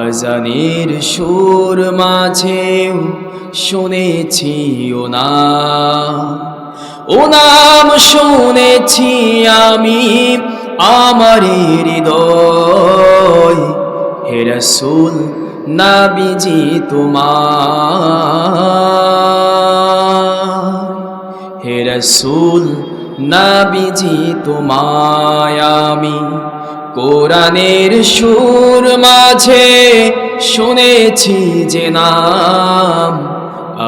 আজানের সুর মাঝেও শুনেছি ও নাম ও নাম শুনেছি আমি আমার হৃদয়। হে রসুল, নাবিজি তোমার হে রসুল, নাবিজি তোমায় আমি। কোরআনের সুর মাঝে শুনেছি যে নাম।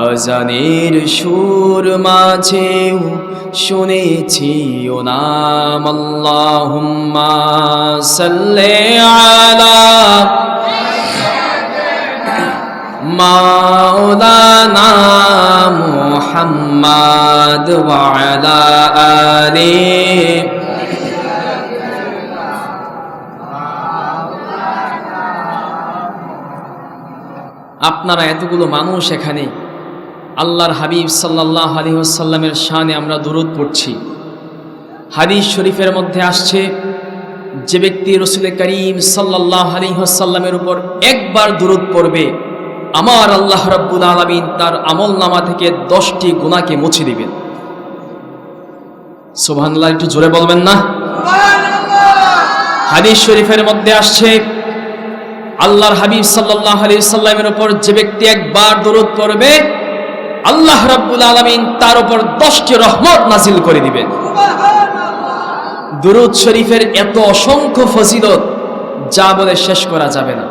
আজানের সুর মাঝেও শুনেছি ও নাম। সাল্লি আলা মাওলানা মুহাম্মাদ ওয়া আলা আপনারা এতগুলো মানুষ এখানে। আল্লাহর হাবিব সাল্লাহ আলী আসাল্লামের শানে আমরা দূরত পড়ছি। হাদিস শরীফের মধ্যে আসছে, যে ব্যক্তি রসুল করিম সাল্লাহ আলী আসাল্লামের উপর একবার দূরত পড়বে, আমার আল্লাহ রব্বুল আলমিন তার আমল নামা থেকে দশটি গুণাকে মুছে দিবেন। সোভানুল্লাহ একটু জোরে বলবেন না? হাদিস শরীফের মধ্যে আসছে আল্লাহর হাবিব সাল্লাহ আলী সাল্লামের উপর যে ব্যক্তি একবার দরুদ পড়বে আল্লাহ রাব্বুল আলমিন তার উপর দশটি রহমত নাজিল করে দিবে। দুরুদ শরীফের এত অসংখ্য ফজিলত যা বলে শেষ করা যাবে না।